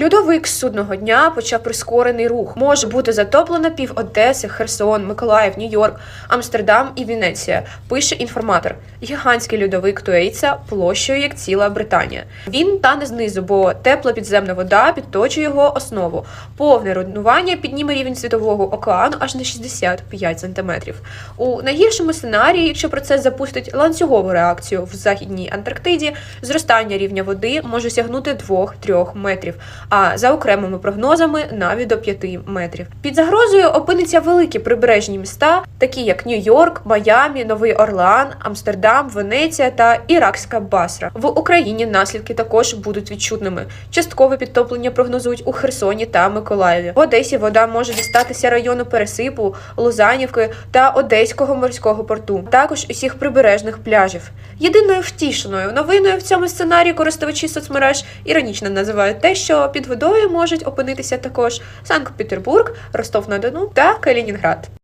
Льодовик з судного дня почав прискорений рух. Може бути затоплено пів Одеси, Херсон, Миколаїв, Нью-Йорк, Амстердам і Венеція. Пише інформатор. Гігантський льодовик тується площею як ціла Британія. Він тане знизу, бо тепла підземна вода підточує його основу. Повне руйнування підніме рівень світового океану аж на 65 сантиметрів. У найгіршому сценарії, якщо процес запустить ланцюгову реакцію в західній Антарктиді, зростання рівня води може сягнути 2-3 метрів, а за окремими прогнозами навіть до 5 метрів. Під загрозою опиниться великі прибережні міста, такі як Нью-Йорк, Майамі, Новий Орлеан, Амстердам, Венеція та Іракська Басра. В Україні наслідки також будуть відчутними. Часткове підтоплення прогнозують у Херсоні та Миколаєві. В Одесі вода може дістатися району Пересипу, Лузанівки та Одеського морського порту, також усіх прибережних пляжів. Єдиною втішеною новиною в цьому сценарії користувачі соцмереж іронічно називають те, що під водою можуть опинитися також Санкт-Петербург, Ростов-на-Дону та Калінінград.